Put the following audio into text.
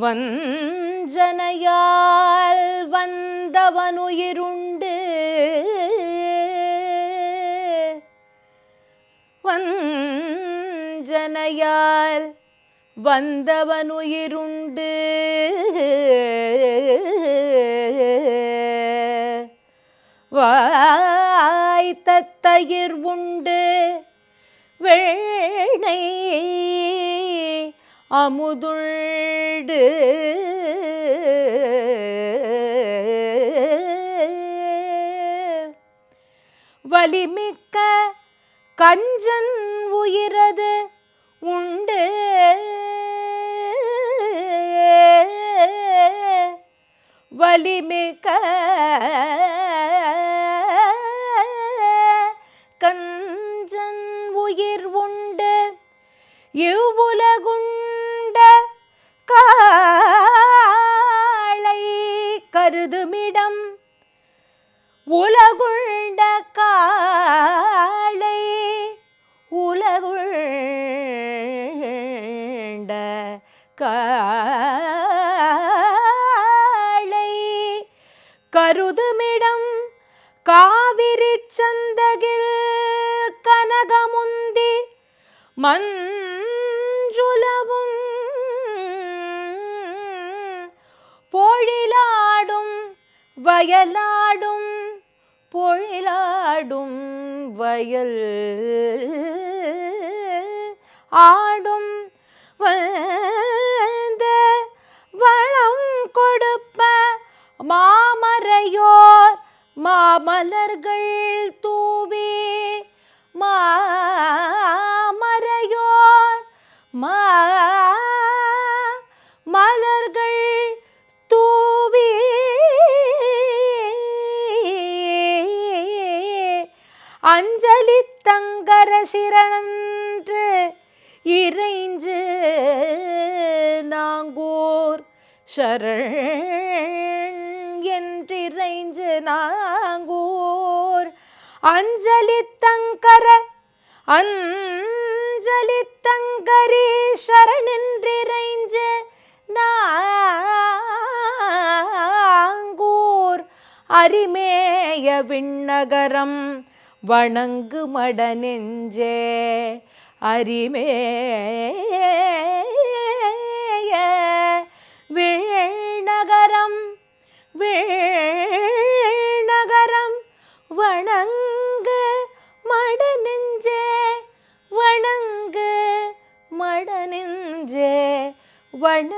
வஞ்சனையால் வந்தவனுயிருண்டு. வஞ்சனையால் வந்தவனுயிருண்டு. வாய்த்தயிர் உண்டு. வேணை அமுதுண்டு. வலிமிக்க கஞ்சன் உயிரது உண்டு. வலிமிக்க கருதுமிடம். உலகுண்ட காளை உலகுண்ட காளை கருதுமிடம் காவிரி சந்தகில் கனகமுந்தி மஞ்சுல வயலாடும் பொழிலாடும் வயல் ஆடும் வந்த வளம் கொடுப்ப மாமரையோர் மாமலர்கள் அஞ்சலி தங்கர சிறனன்று இறைஞ்சு நாங்கூர் சரண் என்றிறைஞ்சு நாங்கூர். அஞ்சலி தங்கர அஞ்சலி தங்கரி சரணின்றிறைஞ்சு நாங்கூர். அரிமேய விண்ணகரம் வணங்கு மட நெஞ்சே அரிமே விழ்நகரம் விழ்நகரம் வணங்கு மட நெஞ்சே வணங்கு மட வண